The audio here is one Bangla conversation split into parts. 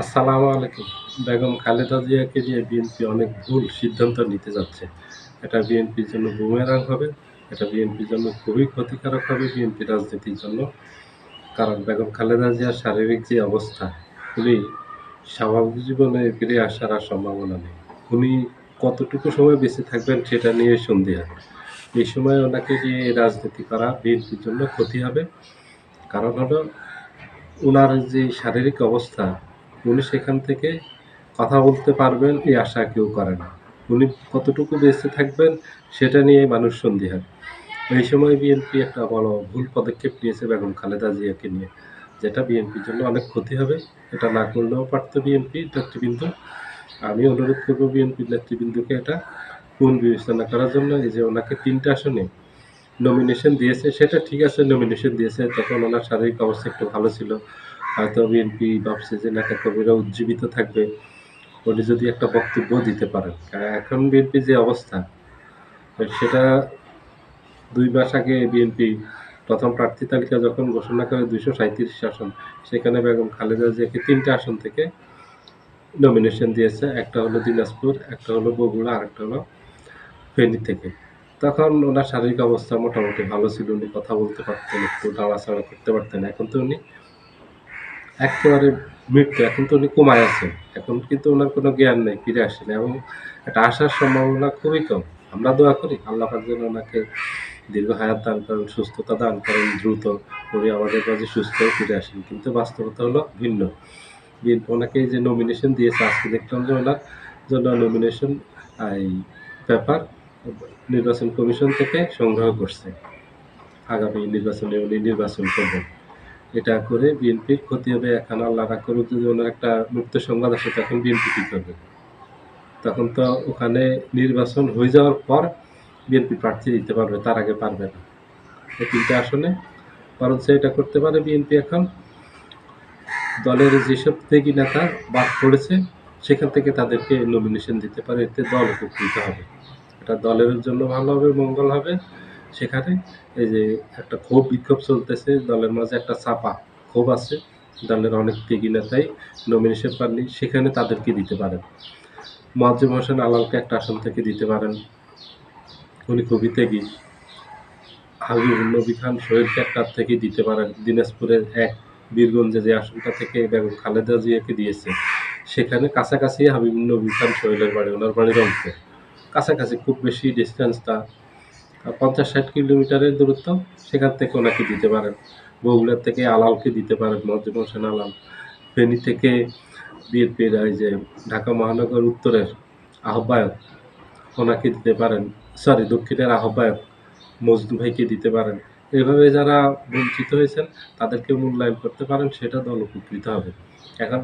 আসসালামু আলাইকুম। বেগম খালেদা জিয়াকে নিয়ে বিএনপি অনেক ভুল সিদ্ধান্ত নিতে যাচ্ছে। এটা বিএনপির জন্য বুমেরাং হবে, এটা বিএনপির জন্য খুবই ক্ষতিকারক হবে বিএনপি রাজনীতির জন্য। কারণ বেগম খালেদা জিয়ার শারীরিক যে অবস্থা, উনি স্বাভাবিক জীবনে ফিরে আসার আর সম্ভাবনা নেই। উনি কতটুকু সময় বেঁচে থাকবেন সেটা নিয়ে সন্দেহ। এই সময় ওনাকে নিয়ে রাজনীতি করা বিএনপির জন্য ক্ষতি হবে। কারণ হলো ওনার যে শারীরিক অবস্থা উনি সেখান থেকে কথা বলতে পারবেন, এই আশা কেউ করে না। উনি কতটুকু বেঁচে থাকবেন, সেটা নিয়ে মানুষ সন্দিহান। এই সময় বিএনপি একটা বড় ভুল পদক্ষেপ নিয়েছে বেগম খালেদা জিয়াকে নিয়ে, যেটা বিএনপির জন্য অনেক ক্ষতি হবে। এটা না করলেও পারতো বিএনপি নেতৃবৃন্দ। আমি অনুরোধ করব বিএনপির নেতৃবৃন্দকে এটা পুন বিবেচনা করার জন্য, এই যে ওনাকে তিনটা আসনে নমিনেশন দিয়েছে, সেটা ঠিক আছে নমিনেশন দিয়েছে, তখন ওনার শারীরিক অবস্থা একটু ভালো ছিল। হয়তো বিএনপি ভাবছে যে নেতা কর্মীরা উজ্জীবিত থাকবে, উনি যদি একটা বক্তব্য দিতে পারেন। এখন বিএনপি যে অবস্থা, সেটা দুই মাস আগে বিএনপি প্রথম প্রার্থী তালিকা যখন ঘোষণা করে দুইশো সাঁত্রিশ আসন, সেখানে বেগম খালেদা জিয়াকে তিনটা আসন থেকে নমিনেশন দিয়েছে। একটা হলো দিনাজপুর, একটা হলো বগুড়া, আর একটা হলো ফেনী থেকে। তখন ওনার শারীরিক অবস্থা মোটামুটি ভালো ছিল, উনি কথা বলতে পারতেন, একটু নাড়াচাড়া করতে পারতেন। এখন তো উনি একেবারে মৃত্যু, এখন তো উনি কমায় আছেন। এখন কিন্তু ওনার কোনো জ্ঞান নেই, ফিরে আসেনি এবং এটা আসার সম্ভাবনা খুবই কম। আমরা দোয়া করি, আল্লাহ যেন ওনাকে দীর্ঘ হায়াত দান করেন, সুস্থতা দান করেন, দ্রুত উনি আমাদের কাছে সুস্থ ফিরে আসেন। কিন্তু বাস্তবতা হলো ভিন্ন। ওনাকে যে নমিনেশন দিয়েছে, আজকে দেখলাম যে ওনার জন্য নমিনেশন এই ব্যাপার, নির্বাচন কমিশন থেকে সংগ্রহ করছে। আগামী নির্বাচনে উনি নির্বাচন করবেন। এটা করে বিএনপির ক্ষতি হবে, এখন আল্লাহ না করুক, যদি ওনার একটা মুক্ত সংবাদ আসে, তখন বিএনপি কী করবে। তখন তো ওখানে নির্বাচন হয়ে যাওয়ার পর বিএনপি প্রার্থী দিতে পারবে, তার আগে পারবে না। এই তিনটে আসনে, বরঞ্চ এটা করতে পারে বিএনপি এখন। দলের যেসব থেকে নেতা বাদ পড়েছে, সেখান থেকে তাদেরকে নমিনেশন দিতে পারে, এতে দল উপকৃত হবে। এটা দলের জন্য ভালো হবে, মঙ্গল হবে। সেখানে এই যে একটা ক্ষোভ বিক্ষোভ চলতেছে, দলের মাঝে একটা চাপা ক্ষোভ আছে, দলের অনেক ত্যাগী নেতাই নমিনেশন পাননি, সেখানে তাদেরকে দিতে পারেন। মজ্জুম হোসেন আলালকে একটা আসন থেকে দিতে পারেন। উনি খুবই ত্যাগী। হাবিবুল নবী খান সোহেলকে একটা থেকে দিতে পারেন। দিনাজপুরের এক বীরগঞ্জে যে আসনটা থেকে বেগম খালেদা জিয়াকে দিয়েছে, সেখানে কাছাকাছি হাবিবুল নবী খান সোহেলের বাড়ি, ওনার বাড়ি রংপুর। কাছাকাছি খুব বেশি ডিস্টেন্সটা পঞ্চাশ ষাট কিলোমিটারের দূরত্ব, সেখান থেকে ওনাকে দিতে পারেন। বগুড়ার থেকে আলালকে দিতে পারেন মজিম হোসেন আলাল। ফেনী থেকে বিএনপির এই যে ঢাকা মহানগর উত্তরের আহ্বায়ক, ওনাকে দিতে পারেন। সরি, দক্ষিণের আহ্বায়ক মজদু ভাইকে দিতে পারেন। এভাবে যারা বঞ্চিত হয়েছেন, তাদেরকে মূল্যায়ন করতে পারেন, সেটা দল উপকৃত হবে। এখন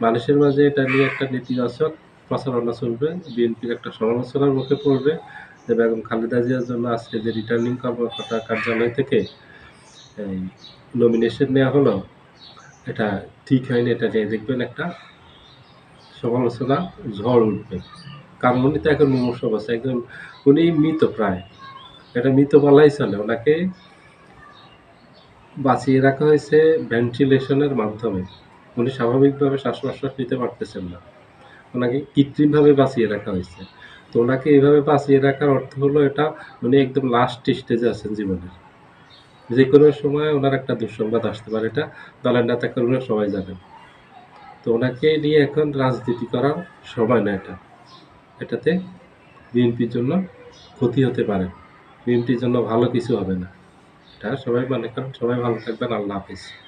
মানুষের মাঝে এটা নিয়ে একটা নেতিবাচক প্রচারণা চলবে, বিএনপির একটা সমালোচনার মুখে পড়বে। যে বেগম খালেদা জিয়ার জন্য আজকে যে রিটার্নিং কর্মকর্তা কার্যালয় থেকে এই নমিনেশন নেওয়া হলো, এটা ঠিক হয়নি, এটা নিয়ে দেখবেন একটা সমালোচনা ঝড় উঠবে। কারণ উনি তো এখন মুমূর্ষ অবস্থা একদম উনি মৃত প্রায়। এটা মৃত বলাই চলে, ওনাকে বাঁচিয়ে রাখা হয়েছে ভেন্টিলেশনের মাধ্যমে। উনি স্বাভাবিকভাবে শ্বাস প্রশ্বাস নিতে পারতেছেন না। ওনাকে কৃত্রিমভাবে বাঁচিয়ে রাখা হয়েছে। তো ওনাকে এইভাবে বাঁচিয়ে রাখার অর্থ হলো এটা উনি একদম লাস্ট স্টেজে আছেন জীবনের। যে কোনো সময় ওনার একটা দুঃসংবাদ আসতে পারে, এটা দলের নেতা কর্মীরা সবাই জানেন। তো ওনাকে নিয়ে এখন রাজনীতি করার সময় না এটা। এটাতে বিএনপির জন্য ক্ষতি হতে পারে। বিএনপির জন্য ভালো কিছু হবে না। এটা সবাই মনে করেন, সবাই ভালো থাকবেন, আল্লাহ হাফিজ।